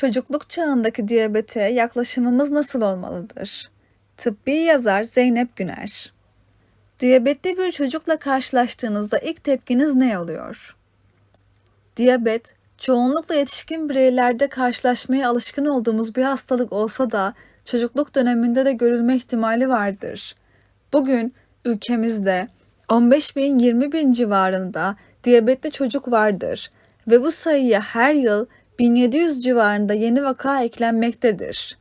Çocukluk çağındaki diyabete yaklaşımımız nasıl olmalıdır? Tıbbi yazar Zeynep Güner Diyabetli bir çocukla karşılaştığınızda ilk tepkiniz ne oluyor? Diyabet, çoğunlukla yetişkin bireylerde karşılaşmaya alışkın olduğumuz bir hastalık olsa da çocukluk döneminde de görülme ihtimali vardır. Bugün ülkemizde 15 bin 20 bin civarında diyabetli çocuk vardır ve bu sayıya her yıl 1700 civarında yeni vaka eklenmektedir.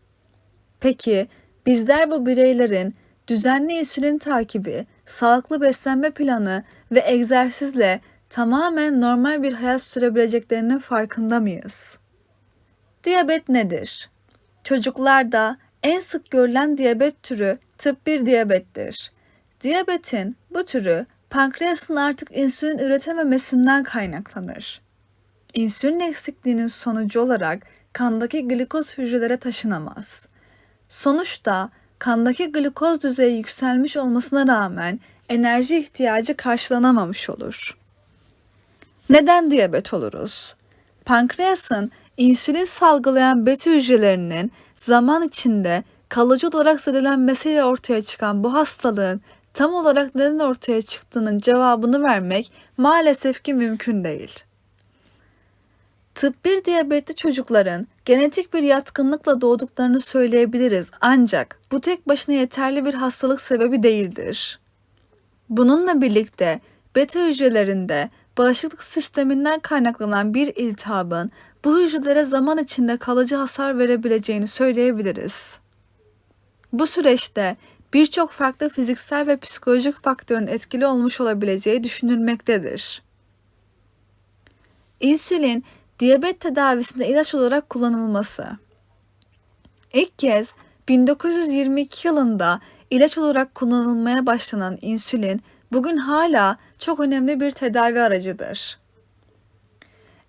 Peki bizler bu bireylerin düzenli insülin takibi, sağlıklı beslenme planı ve egzersizle tamamen normal bir hayat sürebileceklerinin farkında mıyız? Diyabet nedir? Çocuklarda en sık görülen diyabet türü tip 1 diyabettir. Diyabetin bu türü pankreasın artık insülin üretememesinden kaynaklanır. İnsülin eksikliğinin sonucu olarak kandaki glikoz hücrelere taşınamaz. Sonuçta kandaki glikoz düzeyi yükselmiş olmasına rağmen enerji ihtiyacı karşılanamamış olur. Neden diyabet oluruz? Pankreasın insülin salgılayan beta hücrelerinin zaman içinde kalıcı olarak zedelenmesiyle ortaya çıkan bu hastalığın tam olarak neden ortaya çıktığının cevabını vermek maalesef ki mümkün değil. Tıp 1 diyabetli çocukların genetik bir yatkınlıkla doğduklarını söyleyebiliriz ancak bu tek başına yeterli bir hastalık sebebi değildir. Bununla birlikte beta hücrelerinde bağışıklık sisteminden kaynaklanan bir iltihabın bu hücrelere zaman içinde kalıcı hasar verebileceğini söyleyebiliriz. Bu süreçte birçok farklı fiziksel ve psikolojik faktörün etkili olmuş olabileceği düşünülmektedir. İnsülin diyabet tedavisinde ilaç olarak kullanılması. İlk kez 1922 yılında ilaç olarak kullanılmaya başlanan insülin bugün hala çok önemli bir tedavi aracıdır.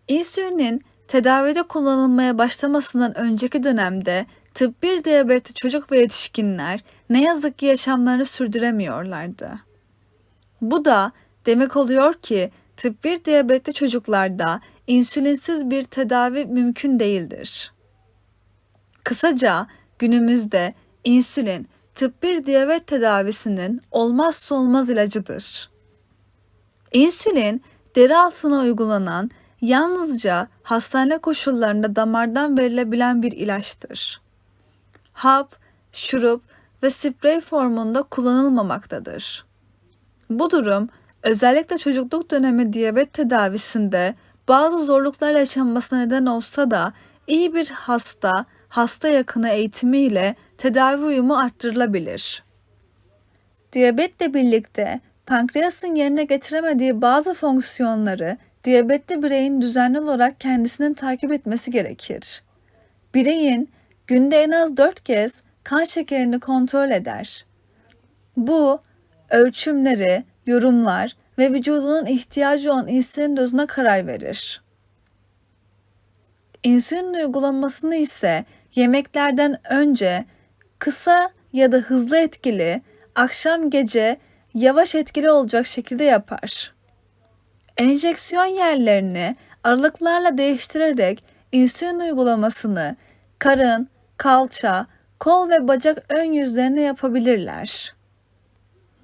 İnsülinin tedavide kullanılmaya başlamasından önceki dönemde tıp 1 diyabetli çocuk ve yetişkinler ne yazık ki yaşamlarını sürdüremiyorlardı. Bu da demek oluyor ki tıp 1 diyabetli çocuklarda insülinsiz bir tedavi mümkün değildir. Kısaca günümüzde insülin 1 diyabet tedavisinin olmazsa olmaz ilacıdır. İnsülin deri altına uygulanan yalnızca hastane koşullarında damardan verilebilen bir ilaçtır. Hap, şurup ve sprey formunda kullanılmamaktadır. Bu durum özellikle çocukluk dönemi diyabet tedavisinde bazı zorluklar yaşanmasına neden olsa da iyi bir hasta, hasta yakını eğitimiyle tedavi uyumu arttırılabilir. Diyabetle birlikte pankreasın yerine getiremediği bazı fonksiyonları diyabetli bireyin düzenli olarak kendisinin takip etmesi gerekir. Bireyin günde en az 4 kez kan şekerini kontrol eder. Bu ölçümleri, yorumlar ve vücudunun ihtiyacı olan insülin dozuna karar verir. İnsülin uygulamasını ise yemeklerden önce kısa ya da hızlı etkili, akşam gece yavaş etkili olacak şekilde yapar. Enjeksiyon yerlerini aralıklarla değiştirerek insülin uygulamasını karın, kalça, kol ve bacak ön yüzlerine yapabilirler.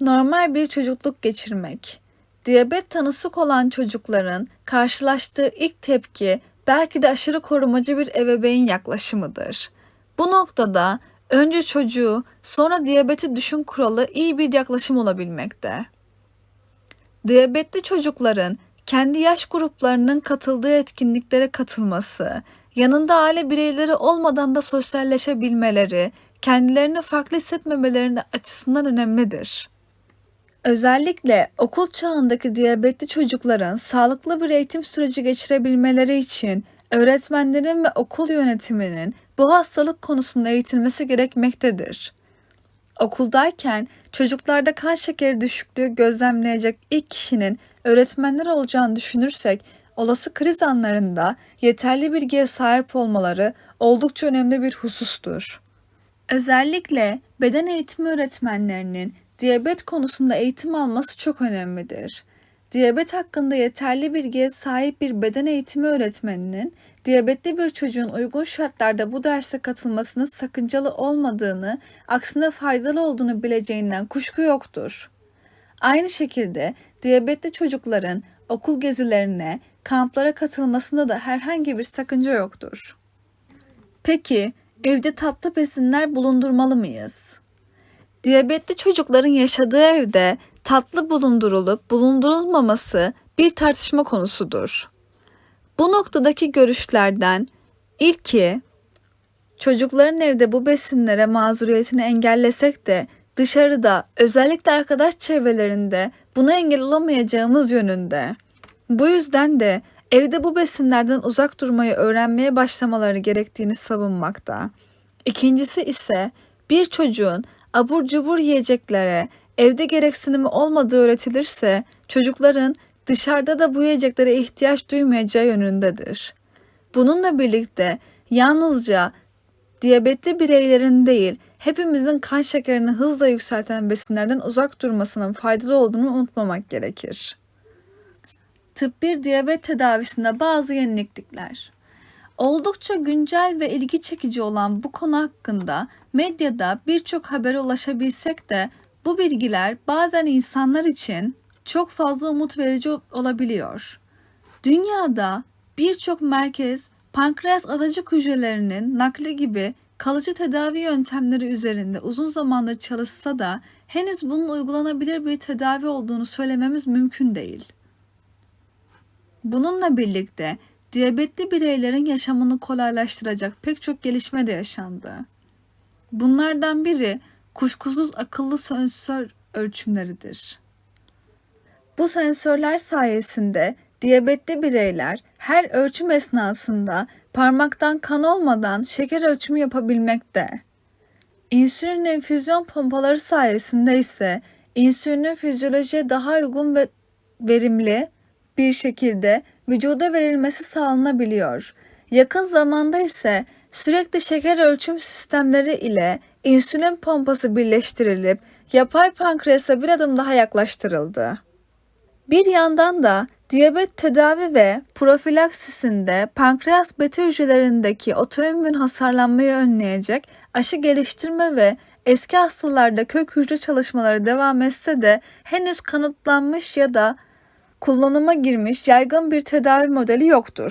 Normal bir çocukluk geçirmek. Diyabet tanısı olan çocukların karşılaştığı ilk tepki belki de aşırı korumacı bir ebeveyn yaklaşımıdır. Bu noktada önce çocuğu sonra diyabeti düşün kuralı iyi bir yaklaşım olabilmekte. Diyabetli çocukların kendi yaş gruplarının katıldığı etkinliklere katılması, yanında aile bireyleri olmadan da sosyalleşebilmeleri, kendilerini farklı hissetmemelerinin açısından önemlidir. Özellikle okul çağındaki diyabetli çocukların sağlıklı bir eğitim süreci geçirebilmeleri için öğretmenlerin ve okul yönetiminin bu hastalık konusunda eğitilmesi gerekmektedir. Okuldayken çocuklarda kan şekeri düşüklüğü gözlemleyecek ilk kişinin öğretmenler olacağını düşünürsek olası kriz anlarında yeterli bilgiye sahip olmaları oldukça önemli bir husustur. Özellikle beden eğitimi öğretmenlerinin diyabet konusunda eğitim alması çok önemlidir. Diyabet hakkında yeterli bilgiye sahip bir beden eğitimi öğretmeninin diyabetli bir çocuğun uygun şartlarda bu derse katılmasının sakıncalı olmadığını, aksine faydalı olduğunu bileceğinden kuşku yoktur. Aynı şekilde diyabetli çocukların okul gezilerine, kamplara katılmasında da herhangi bir sakınca yoktur. Peki evde tatlı besinler bulundurmalı mıyız? Diyabetli çocukların yaşadığı evde tatlı bulundurulup bulundurulmaması bir tartışma konusudur. Bu noktadaki görüşlerden ilki çocukların evde bu besinlere mazuriyetini engellesek de dışarıda özellikle arkadaş çevrelerinde buna engel olamayacağımız yönünde. Bu yüzden de evde bu besinlerden uzak durmayı öğrenmeye başlamaları gerektiğini savunmakta. İkincisi ise bir çocuğun abur cubur yiyeceklere evde gereksinimi olmadığı öğretilirse çocukların dışarıda da bu yiyeceklere ihtiyaç duymayacağı yönündedir. Bununla birlikte yalnızca diyabetli bireylerin değil, hepimizin kan şekerini hızla yükselten besinlerden uzak durmasının faydalı olduğunu unutmamak gerekir. 1 diyabet tedavisinde bazı yeniliklikler. Oldukça güncel ve ilgi çekici olan bu konu hakkında medyada birçok habere ulaşabilsek de bu bilgiler bazen insanlar için çok fazla umut verici olabiliyor. Dünyada birçok merkez pankreas adacık hücrelerinin nakli gibi kalıcı tedavi yöntemleri üzerinde uzun zamandır çalışsa da henüz bunun uygulanabilir bir tedavi olduğunu söylememiz mümkün değil. Bununla birlikte diyabetli bireylerin yaşamını kolaylaştıracak pek çok gelişme de yaşandı. Bunlardan biri kuşkusuz akıllı sensör ölçümleridir. Bu sensörler sayesinde diyabetli bireyler her ölçüm esnasında parmaktan kan olmadan şeker ölçümü yapabilmekte. İnsülin enfüzyon pompaları sayesinde ise insülinin fizyolojiye daha uygun ve verimli bir şekilde vücuda verilmesi sağlanabiliyor. Yakın zamanda ise sürekli şeker ölçüm sistemleri ile insülin pompası birleştirilip yapay pankreasa bir adım daha yaklaştırıldı. Bir yandan da diyabet tedavi ve profilaksisinde pankreas beta hücrelerindeki otoimmün hasarlanmayı önleyecek aşı geliştirme ve eski hastalarda kök hücre çalışmaları devam etse de henüz kanıtlanmış ya da kullanıma girmiş yaygın bir tedavi modeli yoktur.